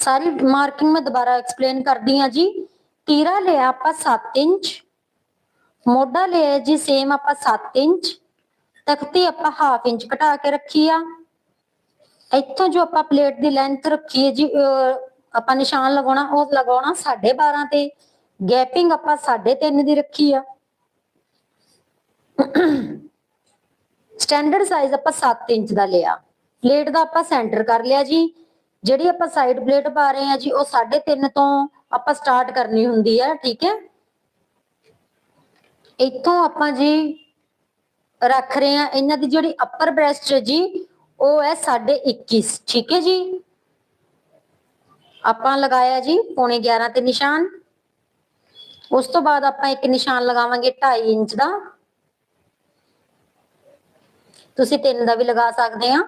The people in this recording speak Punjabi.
ਸਾਰੀ ਮਾਰਕਿੰਗ ਮੈਂ ਦੁਬਾਰਾ ਐਕਸਪਲੇਨ ਕਰਦੀ ਹਾਂ ਜੀ। ਤੀਰਾ ਲਿਆ ਆਪਾਂ 7 ਇੰਚ, ਮੋਢਾ ਲਿਆ ਜੀ ਸੇਮ ਆਪਾਂ 7 ਇੰਚ, ਤਖਤੀ ਆਪਾਂ ਹਾਫ ਇੰਚ ਘਟਾ ਕੇ ਰੱਖੀ ਆ। ਇੱਥੋਂ ਜੋ ਆਪਾਂ ਪਲੇਟ ਦੀ ਲੈਂਥ ਰੱਖੀ ਹੈ ਜੀ ਆਪਾਂ ਨਿਸ਼ਾਨ ਲਗਾਉਣਾ, ਉਹ ਲਗਾਉਣਾ 12.5 ਤੇ। ਗੈਪਿੰਗ ਆਪਾਂ 3.5 ਦੀ ਰੱਖੀ ਆ। ਸਟੈਂਡਰਡ ਸਾਈਜ਼ ਆਪਾਂ 7 ਇੰਚ ਦਾ ਲਿਆ। ਪਲੇਟ ਦਾ ਆਪਾਂ ਸੈਂਟਰ ਕਰ ਲਿਆ ਜੀ। ਜਿਹੜੀ ਆਪਾਂ ਸਾਈਡ ਪਲੇਟ ਪਾ ਰਹੇ ਹਾਂ ਜੀ, ਉਹ 3.5 ਤੋਂ ਆਪਾਂ ਸਟਾਰਟ ਕਰਨੀ ਹੁੰਦੀ ਹੈ ਠੀਕ ਹੈ? ਇੱਥੋਂ ਆਪਾਂ ਜੀ ਰੱਖ ਰਹੇ ਹਾਂ, ਇਹਨਾਂ ਦੀ ਜਿਹੜੀ ਅਪਰ ਬ੍ਰੈਸਟ ਜੀ, ਉਹ ਹੈ 21.5 ਠੀਕ ਹੈ ਜੀ? ਆਪਾਂ ਲਗਾਇਆ ਜੀ ਪੌਣੇ 11 ਤੇ ਨਿਸ਼ਾਨ। ਉਸ ਤੋਂ ਬਾਅਦ ਆਪਾਂ ਇੱਕ ਨਿਸ਼ਾਨ ਲਗਾਵਾਂਗੇ 2.5 ਇੰਚ ਦਾ। ਤੁਸੀਂ ਤਿੰਨ ਦਾ ਵੀ ਲਗਾ ਸਕਦੇ ਆ